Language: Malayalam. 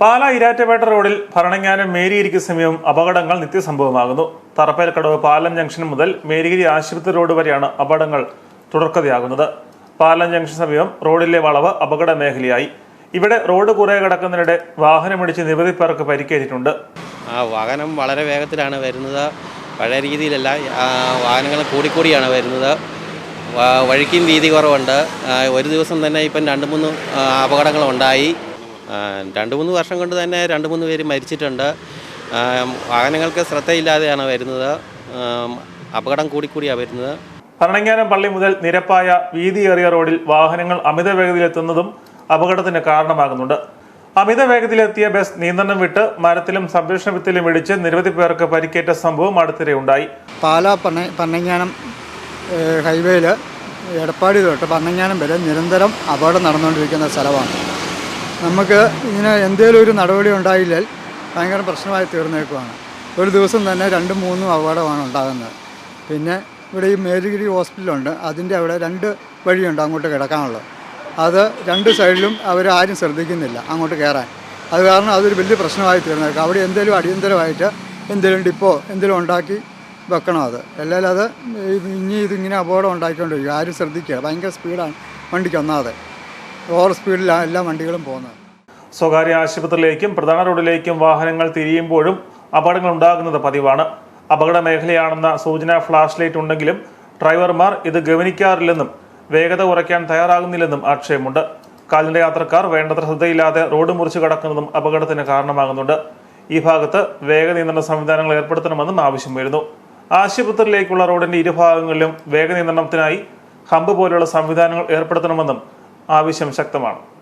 പാല ഇരാറ്റപേട്ട റോഡിൽ ഭരണങ്ങാനം മേരിയിരിക്ക് സമയവും അപകടങ്ങൾ നിത്യസംഭവമാകുന്നു. തറപ്പേൽക്കടവ് പാലം ജംഗ്ഷൻ മുതൽ മേരിഗിരി ആശുപത്രി റോഡ് വരെയാണ് അപകടങ്ങൾ തുടർക്കഥയാകുന്നത്. പാലം ജംഗ്ഷൻ സമീപം റോഡിലെ വളവ് അപകട മേഖലയായി. ഇവിടെ റോഡ് കുറെ കിടക്കുന്നതിനിടെ വാഹനമിടിച്ച് നിരവധി പേർക്ക് പരിക്കേറ്റിട്ടുണ്ട്. ആ വാഹനം വളരെ വേഗത്തിലാണ് വരുന്നത്. പഴയ രീതിയിലല്ല വാഹനങ്ങൾ കൂടിക്കൂടിയാണ് വരുന്നത്. വഴിക്കും വീതി കുറവുണ്ട്. ഒരു ദിവസം തന്നെ ഇപ്പം രണ്ട് മൂന്ന് അപകടങ്ങളുണ്ടായി രണ്ട് മൂന്ന് വർഷം കൊണ്ട് തന്നെ രണ്ട് മൂന്ന് പേര് മരിച്ചിട്ടുണ്ട്. വാഹനങ്ങൾക്ക് ശ്രദ്ധയില്ലാതെയാണ് വരുന്നത്. അപകടം കൂടിക്കൂടിയാണ് വരുന്നത്. ഭരണങ്ങാനം പള്ളി മുതൽ നിരപ്പായ വീതിയേറിയ റോഡിൽ വാഹനങ്ങൾ അമിത വേഗതയിലെത്തുന്നതും അപകടത്തിന് കാരണമാകുന്നുണ്ട്. അമിത വേഗതയിലെത്തിയ ബസ് നിയന്ത്രണം വിട്ട് മരത്തിലും സംരക്ഷണ വിത്തിലും ഇടിച്ച് നിരവധി പേർക്ക് പരിക്കേറ്റ സംഭവം അടുത്തിടെ ഉണ്ടായി പാലാ പണ പന്നങ്ങാനം ഹൈവേയിൽ എടപ്പാടി തൊട്ട് പന്നങ്ങാനം വരെ നിരന്തരം അപകടം നടന്നുകൊണ്ടിരിക്കുന്ന സ്ഥലമാണ്. നമുക്ക് ഇങ്ങനെ എന്തേലും ഒരു നടപടി ഉണ്ടായില്ലെങ്കിൽ ഭയങ്കര പ്രശ്നമായി തീർന്നേക്കുവാണ്. ഒരു ദിവസം തന്നെ രണ്ടും മൂന്നും അപകടമാണ് ഉണ്ടാകുന്നത്. പിന്നെ ഇവിടെ ഈ മേലുഗിരി ഹോസ്പിറ്റലുണ്ട്. അതിന്റെ അവിടെ രണ്ട് വഴിയുണ്ട് അങ്ങോട്ട് കിടക്കാനുള്ളത്. അത് രണ്ട് സൈഡിലും അവരാരും ശ്രദ്ധിക്കുന്നില്ല അങ്ങോട്ട് കയറാൻ. അത് കാരണം അതൊരു വലിയ പ്രശ്നമായി തീർന്നേക്കും. അവിടെ എന്തേലും അടിയന്തരമായിട്ട് എന്തെങ്കിലും ഡിപ്പോ എന്തെങ്കിലും ഉണ്ടാക്കി വെക്കണം അത്. അല്ലെങ്കിൽ അത് ഇനി ഇതിങ്ങനെ അപകടം ഉണ്ടാക്കിക്കൊണ്ടിരിക്കും ആരും ശ്രദ്ധിക്കുക ഭയങ്കര സ്പീഡാണ് വണ്ടിക്ക് ഒന്നാതെ. ഓവർ സ്പീഡിലാണ് എല്ലാ വണ്ടികളും പോകുന്നത്. സ്വകാര്യ ആശുപത്രിയിലേക്കും പ്രധാന റോഡിലേക്കും വാഹനങ്ങൾ തിരിയുമ്പോഴും അപകടങ്ങൾ ഉണ്ടാകുന്നത് പതിവാണ്. അപകട മേഖലയാണെന്ന സൂചന ഫ്ലാഷ് ലൈറ്റ് ഉണ്ടെങ്കിലും ഡ്രൈവർമാർ ഇത് ഗവനിക്കാറില്ലെന്നും വേഗത കുറയ്ക്കാൻ തയ്യാറാകുന്നില്ലെന്നും ആക്ഷേപമുണ്ട്. കാൽനട യാത്രക്കാർ വേണ്ടത്ര ശ്രദ്ധയില്ലാതെ റോഡ് മുറിച്ച് കടക്കുന്നതും അപകടത്തിന് കാരണമാകുന്നുണ്ട്. ഈ ഭാഗത്ത് വേഗ നിയന്ത്രണ സംവിധാനങ്ങൾ ഏർപ്പെടുത്തണമെന്നും ആവശ്യം വരുന്നു ആശുപത്രിയിലേക്കുള്ള റോഡിന്റെ ഇരുഭാഗങ്ങളിലും വേഗ നിയന്ത്രണത്തിനായി ഹമ്പ് പോലെയുള്ള സംവിധാനങ്ങൾ ഏർപ്പെടുത്തണമെന്നും ആവശ്യം ശക്തമാണ്.